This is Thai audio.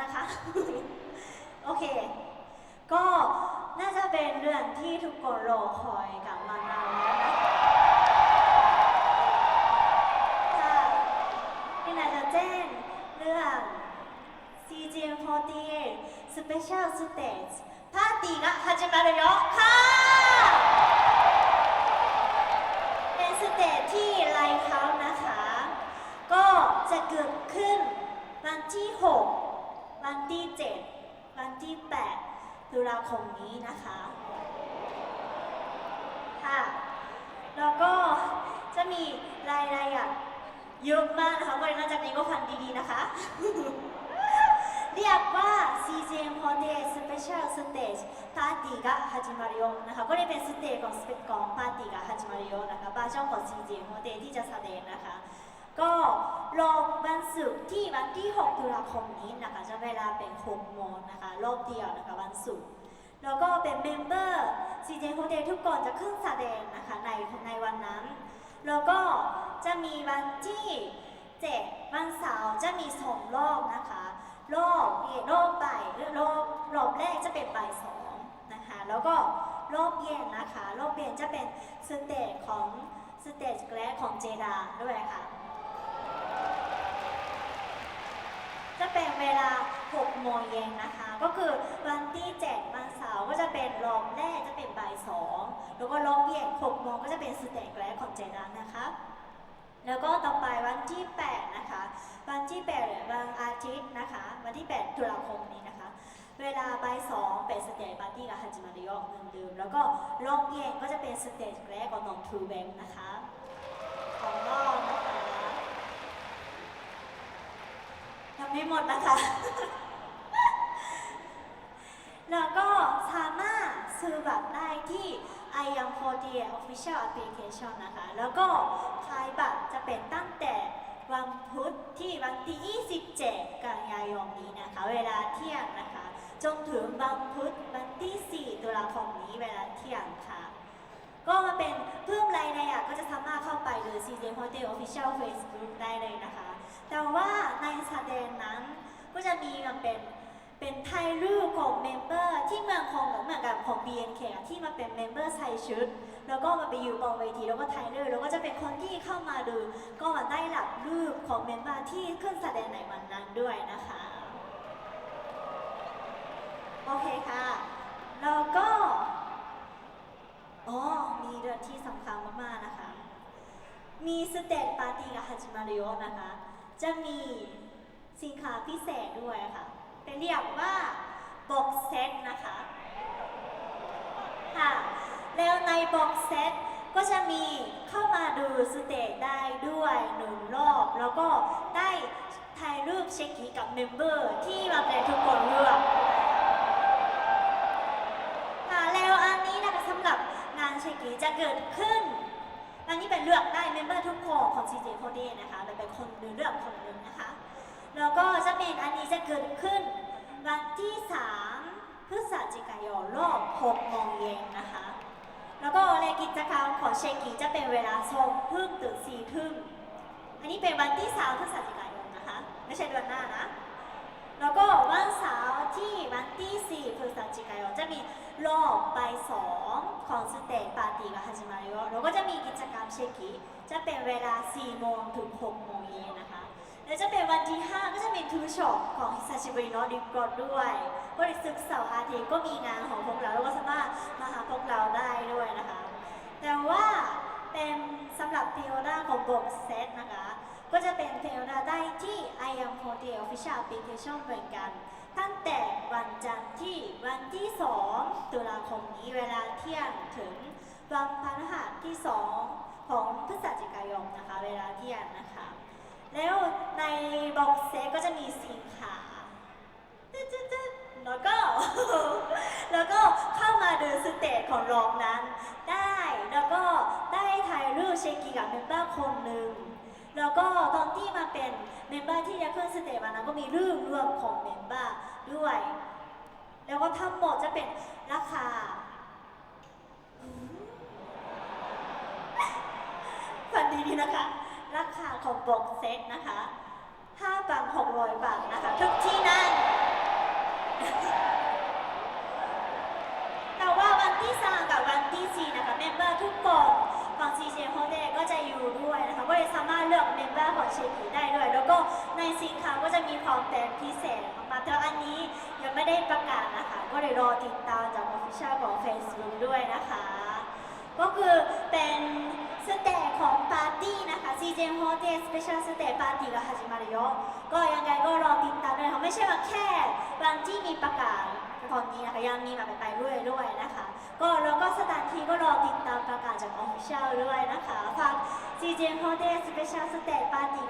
นะคะ โอเค ก็น่าจะเป็นเรื่องที่ทุกคนรอคอยกันมานานแล้วนะค่ะนี่นาจะแจ้งเรื่อง CGM48 Special Stage パーティーが始まるよค่ะเป็สเตที่ไลฟ์เขานะคะ ก็จะเกิดขึ้นวันที่ 6 วันที่ 7 วันที่ 8 ตุลาคมนี้นะคะ ค่ะ แล้วก็จะมีรายละเอียดเยอะมากนะคะเพราะฉะนั้นจากนี้ก็ฟังดีๆนะคะ เรียกว่า CJM Holiday Special Stage ปาร์ตี้が始まるよนะคะ ก็ได้เป็นสเตจของสเปของปาร์ตี้が始まるよนะคะบาร์ช่องของ CJM Holiday ที่จะแสดงนะคะ ก็รอบวันศุกร์ที่วันที่ 6 ตุลาคมนี้นะคะ จะเวลาเป็น6โมงนะคะ รอบเดียวนะคะวันศุกร์ แล้วก็เป็นเมมเบอร์ CJ Hotel ทุกคนจะขึ้นแสดงนะคะในในวันนั้น แล้วก็จะมีวันที่เจ็ดวันเสาร์จะมีสองรอบนะคะ รอบเย็นรอบบ่ายรอบรอบแรกจะเป็นบ่ายสองนะคะ แล้วก็รอบเย็นนะคะ รอบเย็นจะเป็นสเตจของสเตจแกรของเจดาด้วยค่ะ จะเป็นเวลา 6 โมงเย็นนะคะ ก็คือวันที่ 7 วันเสาร์ก็จะเป็นรอบแรกจะเป็นบ่ายสองแล้วก็รอบเย็น 6 โมงก็จะเป็นสเตจแรกของเจดันนะคะ แล้วก็ต่อไปวันที่ 8 นะคะ วันที่8วันอาทิตย์นะคะ วันที่ 8 ตุลาคมนี้นะคะ เวลาบ่ายสองเป็นสเตจปาร์ตี้กับฮัจิมาริโอเหมือนเดิมแล้วก็รอบเย็นก็จะเป็นสเตจแรกของน้องทูเบมนะคะ ของรอบนะคะ ยัง ไม่หมดนะคะ แล้วก็สามารถซื้อบัตรได้ที่ i am 4 Official Application นะคะ แล้วก็ขายบัตรจะเป็นตั้งแต่วันพุธที่วันที่ 27 กันยายนนี้นะคะ เวลาเที่ยงนะคะ จนถึงวันพุธวันที่ 4 ตุลาคมนี้เวลาเที่ยงค่ะ ก็มาเป็นเพิ่มรายละเอียดก็จะสามารถเข้าไปดู CJ Hotel Official Facebook ได้เลยนะคะ แต่ว่าในแสดงนั้นก็จะมีมันเป็นเป็นไทยรูปของเมมเบอร์ที่เมืองคงเหมือนกับของ BNK ที่มาเป็นเมมเบอร์ใส่ชุด แล้วก็มาไปอยู่บนเวทีแล้วก็ไทยรูปแล้วก็จะเป็นคนที่เข้ามาดู ก็มาได้รับรูปของเมมเบอร์ที่ขึ้นแสดงในวันนั้นด้วยนะคะโอเคค่ะแล้วก็อ๋อมีเรื่องที่สำคัญมากๆนะคะ มีสเตจปาร์ตี้กับฮัจิมาริโอนะคะ จะมีสินค้าพิเศษด้วยค่ะเป็นเรียกว่าบ็อกเซตนะคะค่ะแล้วในบ็อกเซตก็จะมีเข้ามาดูสเตจได้ด้วยหนึ่งรอบ แล้วก็ได้ถ่ายรูปเช็คกี้กับเมมเบอร์ที่มาเป็นทุกคนเลือกค่ะแล้วอันนี้นะคะสำหรับงานเชคกีจะเกิดขึ้น อันนี้เป็นเลือกได้เมมเบอร์ทุกคนของ CJ โคเดนะคะเป็นเป็นคนหนึ่งเลือกคนหนึ่งนะคะ แล้วก็จะเป็นอันนี้จะเกิดขึ้น วันที่ 3 พฤศจิกายนรอบ6โมงเย็นนะคะ แล้วก็ในกิจกรรมของเชกีจะเป็นเวลาสองทุ่มถึงสี่ทุ่มอันนี้เป็นวันที่ 3 พฤศจิกายนนะคะ ไม่ใช่เดือนหน้านะ แล้วก็วันเสาร์ที่วันที่ 4พฤศจิกายนจะมีรอบใบายสองของสเตจปาร์ตี้กับฮัจิมาริโอแล้วก็จะมีกิจกรรมเชกิจะเป็นเวลา 4 โมงถึง 6 โมงเย็นนะคะ แล้วจะเป็นวันที่ 5 ก็จะเป็นทูช็อปของฮิซาชิบริโนดิกรดด้วยบริสึกเสาร์อาทิตย์ก็มีงานของพวกเราแล้วก็สามารถมาหาพวกเราได้ด้วยนะคะ แต่ว่าเป็นสำหรับเทโอดาของบ็อกเซตนะคะ ก็จะเป็นเทโอดาได้ที่ i am h o t e l Official Application เหมือนกัน ตั้งแต่วันจันทร์ที่วันที่ 2 ตุลาคมนี้เวลาเที่ยงถึงวันพฤหัสที่ 2 ของพฤศจิกายนนะคะ เวลาเที่ยงนะคะ แล้วในบ็อกเซตก็จะมีสินค้าแล้วก็แล้วก็เข้ามาดูสเตจของรองนั้น ได้แล้วก็ได้ถ่ายรูปเชกีกับเมมเบอร์คนหนึ่ง แล้วก็ตอนที่มาเป็นเมมเบอร์ที่จะขึ้นสเตจวันนั้นก็มีรูปรวมของเมมเบอร์ด้วย แล้วก็ทั้งหมดจะเป็นราคาฟันดีๆนะคะ ราคาของบ็อกเซตนะคะ5บาท600 บาทนะคะ ทุกที่นั่งแต่ว่าวันทุ จะมีความเป็นพิเศษออกมาแต่ว่าอันนี้ยังไม่ได้ประกาศนะคะ ก็เลยรอติดตามจาก Official ของ Facebook ด้วยนะคะ ก็คือเป็นสเตจของปาร์ตี้นะคะ CJ h o t e l Special Stage Party が始まるよก็ยังไงก็รอติดตามด้วยนะคะไม่ใช่ว่าแค่วันที่มีประกาศตอนนี้นะคะยังมีแบบไปเรื่อยๆด้วยนะคะ ก็แล้วก็สถานที่ก็รอติดตามประกาศจาก Official ด้วยนะคะฝาก CJ h o t e l Special Stage Party